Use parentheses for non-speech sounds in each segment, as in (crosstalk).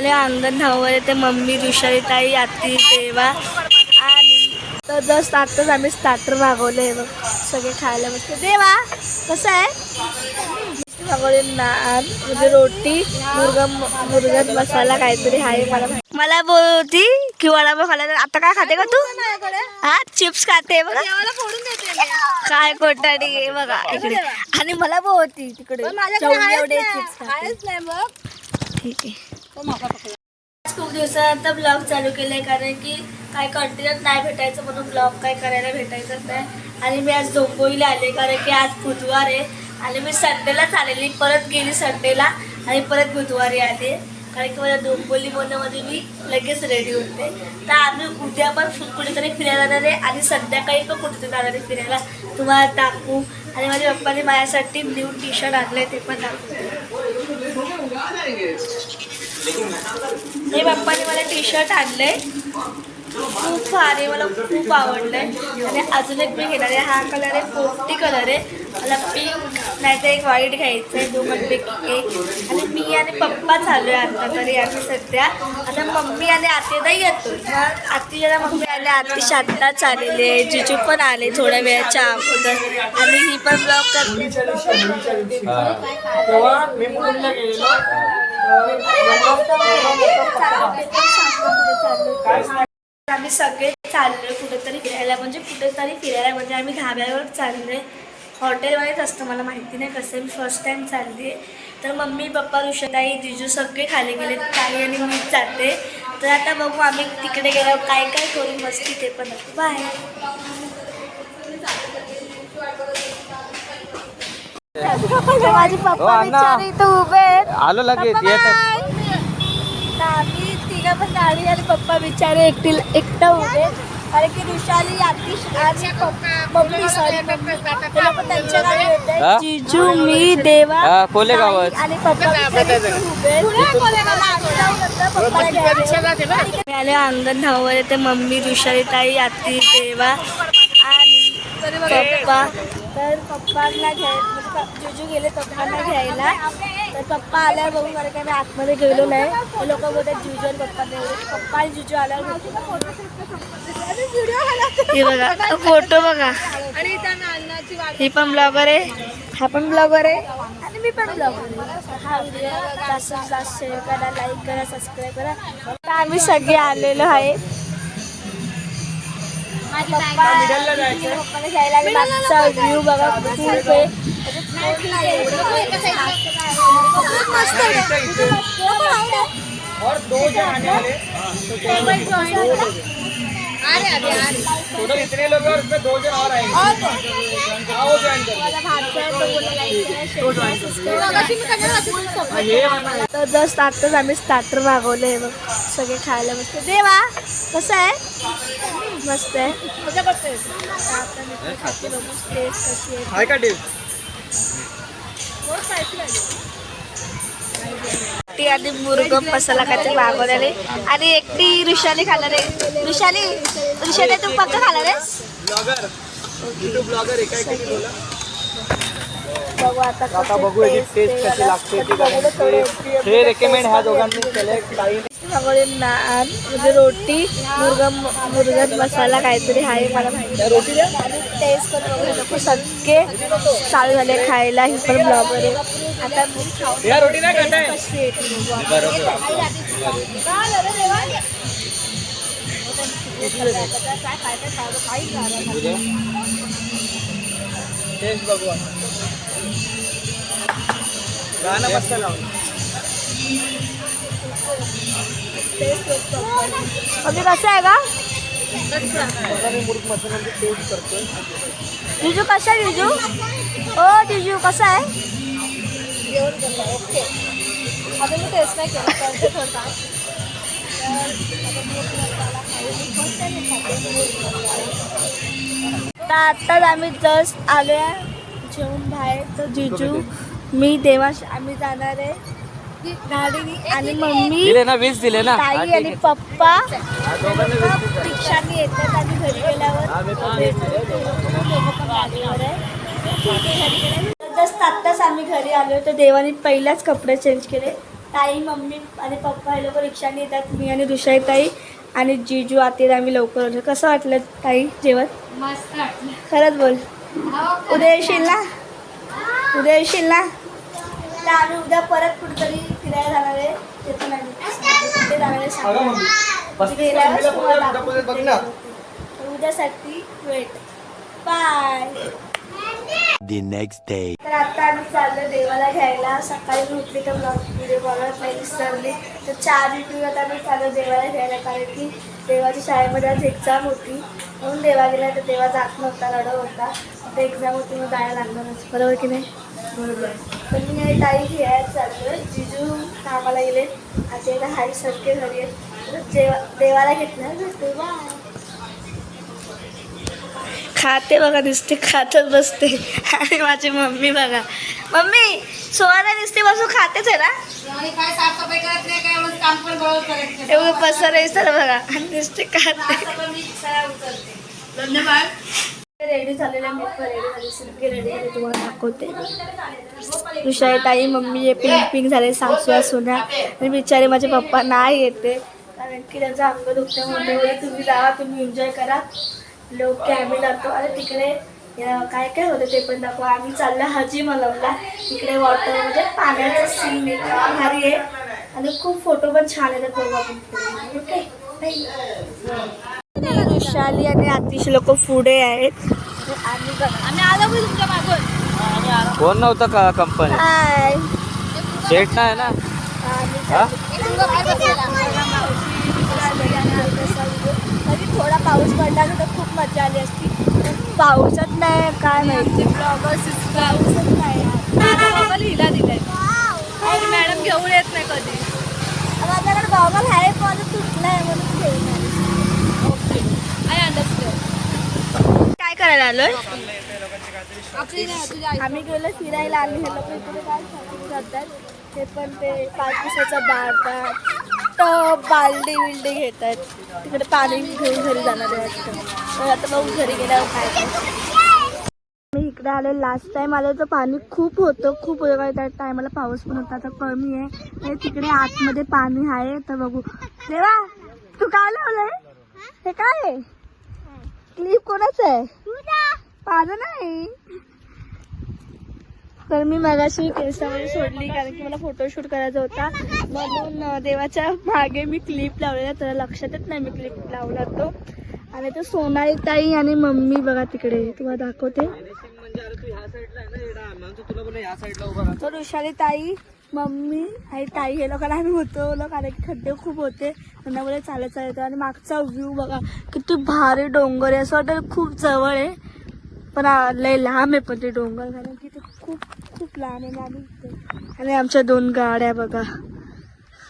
आले अंगण धाववर ते मम्मी ऋषालीताई आती देवा आणि तर जस्ट आत्ताच आम्ही स्टार्टर मागवले आहे बघ सगळे खायला बसते देवा कसं आहे? मागवले नान म्हणजे रोटी मुर्गा मुर्गत मसाला काहीतरी आहे मला मला बोलती की वडापाव तर आता काय खाते का तू? हा चिप्स खाते बघा. काय कोटाडी बघा इकडे. आणि मला बोलती तिकडे. चिप्स. ठीक आहे. खूप दिवसानंतर ब्लॉग चालू केले कारण की काय कंटिन्यू नाही भेटायचं म्हणून ब्लॉग काय करायला भेटायचं नाही. आणि मी आज डोंबोईला आले कारण की आज बुधवार आहे. आणि मी संडेलाच आलेली. परत गेली संडेला आणि परत बुधवारी आले. कारण की माझ्या डोंबोली मध्ये मी लगेच रेडी होते. तर आम्ही उद्या पण कुठेतरी फिरायला जाणार आहे आणि संध्याकाळी पण कुठेतरी जाणार आहे फिरायला. तुम्हाला दाखवू. आणि माझ्या पप्पाने माझ्यासाठी न्यू टी शर्ट आणलं आहे ते पण दाखवते. हे पप्पाने मला टी शर्ट आणलंय. खूप भारी मला खूप आवडलंय. आणि अजून एक मी घेणार आहे. हा कलर आहे पोपटी कलर आहे. मला पिंक नाही तर एक व्हाईट घ्यायचं आहे. दोघांपैकी एक. आणि मी आणि पप्पा चालू आहे आता तरी आम्ही सध्या. आता मम्मी आणि आतेदाही येतो. मग आती जरा मम्मी आले आती शांतात आलेली आहे. जिजू पण आले थोड्या वेळाच्या अगोदर. आणि ही पण ब्लॉग करते. आम्ही सगळे चाललोय कुठेतरी फिरायला. म्हणजे कुठेतरी फिरायला म्हणजे आम्ही धाब्यावर चाललोय. हॉटेलमध्येच असतं मला माहिती नाही कसं मी फर्स्ट टाइम चालली तर मम्मी पप्पा ऋषताई जिजू सगळे खाली गेले. ताई आणि मीच जाते. तर आता बघू आम्ही तिकडे गेल्यावर काय काय करू मस्ती ते पण. बाय माझे हो, पप्पा अण्णा. बिचारे इथं उभे आहेत आलो लगेच पप्पा येत बाय. तर आम्ही तिघं पण गाडी आणि पप्पा बिचारे एकटी एकटं उभे कारण की ऋषाली आतिश आणि मम्मी सॉरी मम्मी लोकं त्यांच्या गाडी होते हा? जिजू मी देवा हा, कोले गावात. ताई आणि पप्पा बिचारे इथून उभे आहेत. आम्ही जाऊ नंतर पप्पाला घ्यायला. मी आले ते मम्मी ऋषालीताई आती देवा आणि पप्पा तर पप्पांना जिजू गेले पप्पांना घ्यायला. तर पप्पा आल्यावर बघून मला काय मी आतमध्ये गेलो नाही. ते लोक बोलतात जिजू आणि पप्पा नाही पप्पा आणि जिजू आल्यावर हे बघा फोटो बघा. ही पण ब्लॉगर आहे. हा पण ब्लॉगर आहे. आणि मी पण ब्लॉगर आहे. हा व्हिडिओ जास्तीत जास्त शेअर करा लाईक करा सबस्क्राईब करा. तर आम्ही सगळे आलेलो आहे. व्ह्यू बघा खूप आहे. मस्त टोटल इतने लोग और उसमें दो जन और आएंगे आओ ज्वाइन करो तर जस्ट आत्ताच आम्ही स्टार्टर मागवले आहे बघ. सगळे खायला मस्त देवा कसं आहे? मस्त आहे. मजा करतोय आता मी पण खाते बघू टेस्ट? कशी आहे हाय का डिव ती आधी मुर्ग मसाला काहीतरी मागवलेले आणि एकटी ऋषाली खाणार आहे. ऋषाली ऋषाली तू पक्का खाणार आहेस? ब्लॉगर यूट्यूब ब्लॉगर एका एकाने बोला बघू आता बघू टेस्ट. कशी लागते हे रेकमेंड ह्या दोघांनी नान म्हणजे रोटी मुर्गा मुर्गत मसाला काहीतरी आहे मला माहिती रोटी टेस्ट पण सगळे चालू झाले खायला ही पण ब्लॉगर आहे. आता मी खाऊन या मम्मी कसं आहे का जिजू कसं आहे जिजू ओ जिजू कसं आहे आता मी टेस्ट नाही केलं करते होता तर आत्ताच आम्ही जस्ट आलो आहे जेवून बाहेर. तर जिजू मी देवाश आम्ही जाणार आहे. गाडीनी आणि मम्मी दिले. ना वीस दिले ना. हा, ताई ठीक आणि आहे. पप्पा हा, दोघांना वीस दिले. रिक्षाने येतात आणि घरी गेल्यावर. जस्ट आत्ताच आम्ही घरी आलो तर देवाने पहिलाच कपडे चेंज केले. ताई मम्मी आणि पप्पा हे लोक रिक्षाने येतात. मी आणि ऋषाई ताई आणि जिजू आतील आम्ही लवकर आलो. कसं वाटलं ताई जेवण? मस्त खरंच बोल. हो, उद्या येशील ना? उद्या येशील ना? तर आम्ही उद्या परत कुठेतरी फिरायला जाणार आहे ते पण आम्ही कुठे जाणार आहे. अगं मम्मी सांगा. पस्तीस तिथे गेल्यावर मम्मीला तुम्हाला पुढे- पुढे बघ दाखवते ना. तर उद्यासाठी wait by the next day. तर आता आम्ही चाललो देवाला घ्यायला. सकाळी उठली तर ब्लॉग व्हिडिओ बनवत नाही विसरली. तर चार विक्रीवर आम्ही चाललो देवाला घ्यायला कारण की देवाच्या शाळेमध्ये आज एक्झाम होती. म्हणून देवा गेला तर देवा जात नव्हता रडत होता. तर एक्झाम होती मग जायला लागणारच बरोबर की नाही? बरोबर. तर मी आणि ताई घ्यायला चाललो जिजू कामाला गेले. आता एकदा हाई सरके घरी जेवा देवाला घेतलं खाते बघा दिसते खातच बसते. आणि माझी मम्मी बघा. मम्मी सोळाला दिसते बसून खातेच आहे ना? आणि काय साफसफाई करत नाही काय एवढं पण नाही. सर बघा. आणि दिसते खाते पण धन्यवाद. रेडी झालेल्या मी पण रेडी झाले सिल्की रेडी तुम्हाला दाखवते. तुषारी ताई मम्मी हे पिंक पिंक झाले सासू सुना आणि बिचारे माझे पप्पा नाही येते. कारण की त्यांचा अंग दुखतं म्हणते तुम्ही जावा तुम्ही एन्जॉय करा. लोक आम्ही जातो. आणि तिकडे काय काय होतं ते पण दाखवा. आम्ही चाललं हजी मलमला तिकडे वॉटर म्हणजे पाण्याचं सीन आहे. भारी आहे. आणि खूप फोटो पण छान येतात बघा. ओके वैशाली आणि आतिश लोक पुढे आहेत. आम्ही बघा. आम्ही आलो तुमच्या मागून. कोण नव्हतं का कंपनी हाय सेट नाही ना? आम्ही हा? कधी थोडा पाऊस पडला ना तर खूप मजा आली असती. पण पाऊसच नाही काय माहिती. पाऊसच नाही. यार. हिला दिलाय. आणि मॅडम घेऊन येत नाही कधी. माझ्याकडे गॉगल आहे तुटलाय म्हणून घेऊन आले. ओके आय अंडरस्टँड काय करायला आलोय. आम्ही गेलो फिरायला आणि हे लोक इकडे काय ते पण ते पाच दिवसाचा बारतात टब बालडी बिल्डी आहेत तिकडे पाणी घेऊन घरी जाणार आहे वाटतं. तर आता मग घरी गेल्यावर काय मी इकडे आले लास्ट टाइम आले तर पाणी खूप होतं. खूप होतं. कारण त्या टायमाला पाऊस पण होता आता कमी आहे. आणि तिकडे आतमध्ये पाणी आहे. तर बघू. देवा तू काय लावलंय? हे काय आहे? क्लिप कोणाच आहे? माझं नाही. तर मी मगाशी केसामध्ये सोडली कारण की मला फोटोशूट करायचा होता. म्हणून देवाच्या मागे मी क्लिप लावलेला तर लक्षातच नाही मी क्लिप लावला तो. आणि तो सोनाली ताई आणि मम्मी बघा तिकडे तुम्हाला दाखवते. तुला राहा. तर वृषाली ताई मम्मी आणि ताई हे लोकांना आम्ही होतो. कारण की खड्डे खूप होते. त्यांना बोले चालत चालत. आणि मागचा व्ह्यू बघा किती भारी डोंगर आहे. असं वाटतं खूप जवळ आहे. पण लय लांब आहे पण ते डोंगर. कारण की ते खूप खूप लांब आहे आम्ही आणि आमच्या दोन गाड्या बघा.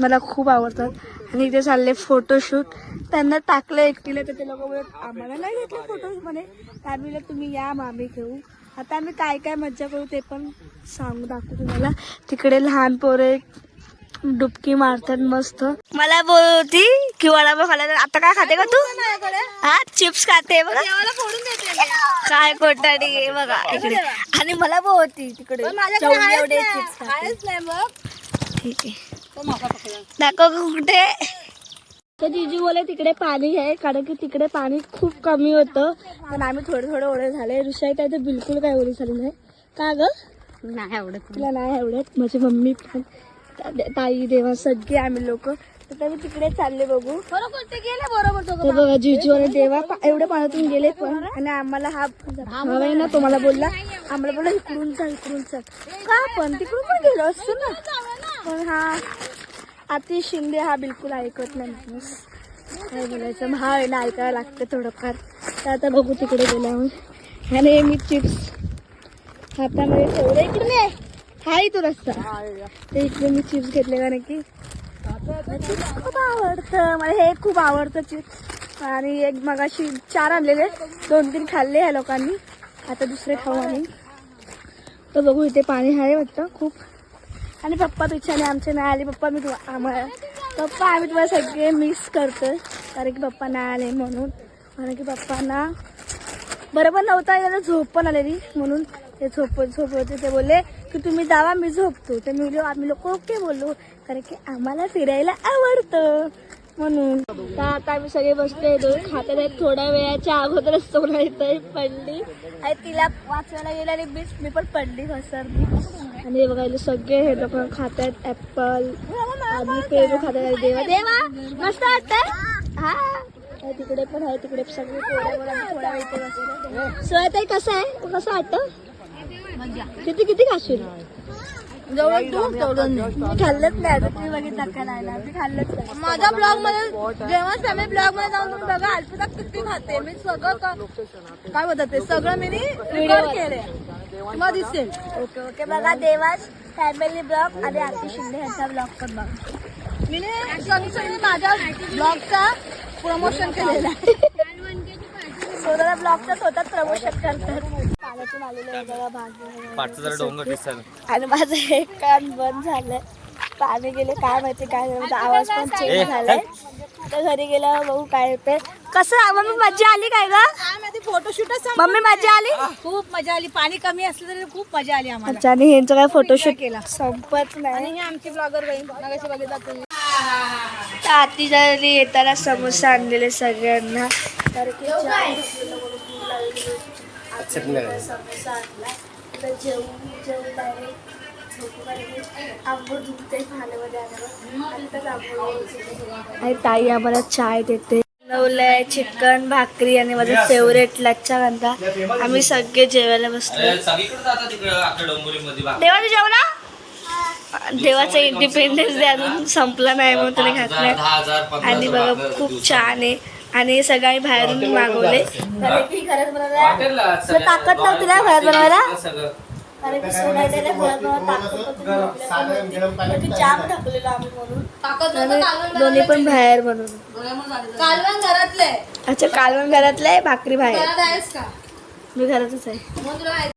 मला खूप आवडतात. आणि इथे चालले फोटोशूट त्यांना टाकलं एकटीला तर ते लोक आम्हाला नाही घेतलं फोटो म्हणे तर आम्ही तुम्ही या मग आम्ही घेऊ. आता आम्ही काय काय मज्जा करू ते पण सांगू दाखवू तुम्हाला. तिकडे लहान पोरे डुबकी मारतात मस्त. मला बोलती की वडापाव खाला तर आता काय खाते का तू? हा चिप्स खाते बघा. काय कोटाडी आहे बघा. इकडे. आणि मला बोलती तिकडे. चिप्स ठीक आहे. दाखव कुठे. तर जिजू बोले तिकडे पाणी आहे कारण की तिकडे पाणी खूप कमी होतं. पण आम्ही थोडे थोडे ओढे झाले. ऋषाई काय तर बिलकुल काय ओढे झाले नाही. का ग? नाही आवडत तिला नाही आवडत. माझी मम्मी पण. ता- ताई देवा सगळे आम्ही लोक. तर मी तिकडे चालले बघू. बरोबर ते गेले बरोबर तर बघा आणि देवा पा- एवढ्या पाण्यातून गेले पण. आणि आम्हाला हा भाव आहे ना तो मला बोलला. आम्हाला बोलला इकडून जा इकडून चल का पण? तिकडून पण गेलो असतो ना. पण हा आती शिंदे हा बिलकुल ऐकत नाही माणूस काय बोलायचं भाव आहे ना ऐकायला लागतं थोडंफार. तर आता बघू तिकडे गेल्यावर. आणि मी चिप्स. हातामध्ये ठेवले इकडे हाय तो रस्ता. तर इकडे मी चिप्स घेतले कारण की चिप्स खूप आवडतं. मला हे खूप आवडतं चिप्स. आणि एक मगाशी चार आणलेले. दोन तीन खाल्ले ह्या लोकांनी. आता दुसरे खाऊ आम्ही. तर बघू इथे पाणी आहे वाटतं. खूप. आणि पप्पा पिछाने आमचे नाही आले. पप्पा मी तुम्हा आम्हाला पप्पा आम्ही तुम्हाला सगळे मिस करतो कारण की पप्पा नाही आले म्हणून. कारण की पप्पांना बरोबर नव्हता याला झोप पण आलेली म्हणून. ते झोप झोप होते. ते बोलले की तुम्ही जावा मी झोपतो. तर मी बोललो, आम्ही लोक ओके बोललो. कारण की आम्हाला फिरायला आवडतं. म्हणून. तर आता आम्ही सगळे बसले दोन खात्यात आहेत थोड्या वेळाच्या अगोदरच सोना आहे पडली. आणि तिला वाचवायला गेला आणि मीच मी पण पडली घसरली. आणि हे बघायला सगळे हे लोक खातात ऍपल आणि पेरू खातात आहेत देवा. देवा मस्त वाटत हा. आणि तिकडे पण आहे तिकडे सगळे थोड्या वेळ इथे कसं आहे? कसं वाटतं? किती किती खाशील? जवळ तू तेवढं मी खाल्लंच नाही आता तुम्ही बघितलं का नाही ना मी खाल्लंच नाही. माझ्या ब्लॉगमध्ये जेव्हा फॅमिली ब्लॉगमध्ये जाऊन तुम्ही बघा अल्पिता किती खाते. मी सगळं क- काय बोलतात ते? सगळं मी रेकॉर्ड केले तुम्हाला दिसेल. ओके ओके बघा देवास फॅमिली ब्लॉग आणि आरती शिंदे यांचा ब्लॉग पण बघा. मी सगळी माझ्या ब्लॉगचा प्रमोशन केलेला (laughs) स्वतःला ब्लॉगचं स्वतःच प्रमोशन करतात. पाण्यातून आलेलं भाग पाठचं जरा डोंगर दिसत आणि माझं एक कान बंद झालंय. पाणी गेले काय माहिती काय झालं माझा आवाज पण ए, चेंज झालाय तर घरी गेल्यावर बघू काय होते कसं मम्मी मजा आली काय ग? फोटोशूटच मम्मी मजा आली? खूप मजा आली. पाणी कमी असलं तरी खूप मजा आली आम्हाला. अच्छा आणि ह्यांचं काय फोटोशूट केला. संपत नाही. आणि ही आमची ब्लॉगर बहीण मगाशी बघितला तुम्ही. तर आती झाली येताना समोसा आणलेले सगळ्यांना तर की चहा समोसा आणला तर जेवून जेवून डायरेक्ट झोपू कारण आंबोर दुखते खाण्यामध्ये आल्यावर आणि तर आंबोर आणि ताई आम्हाला चाय देते. बनवलंय चिकन भाकरी आणि माझा फेवरेट लच्छा कांदा. आम्ही सगळे जेवायला बसलो. सगळीकडे जातात तिकडे आपल्या डोंबिवलीमध्ये बा. देवा तू जेवला देवाचा इंडिपेंडन्स डे अजून संपला नाही म्हणून त्याने घातलाय. दहा हजार पंधरा आणि हजार बघा खूप दिवसात. छान आहे. आणि सगळी बाहेरून मागवले. कारण की घरात बनवायला हॉटेलला तुला ताकद नव्हती ना घरात बनवायला? सगळं. कारण की सोनायला घरात बनवायला ताकद नव्हती, जाम आम्ही म्हणून. आणि दोन्ही पण बाहेर बनवलं. कालवण घरातले अच्छा कालवण घरातलं आहे भाकरी बाहेर. घरात आहेस का? मी घरातच आहे.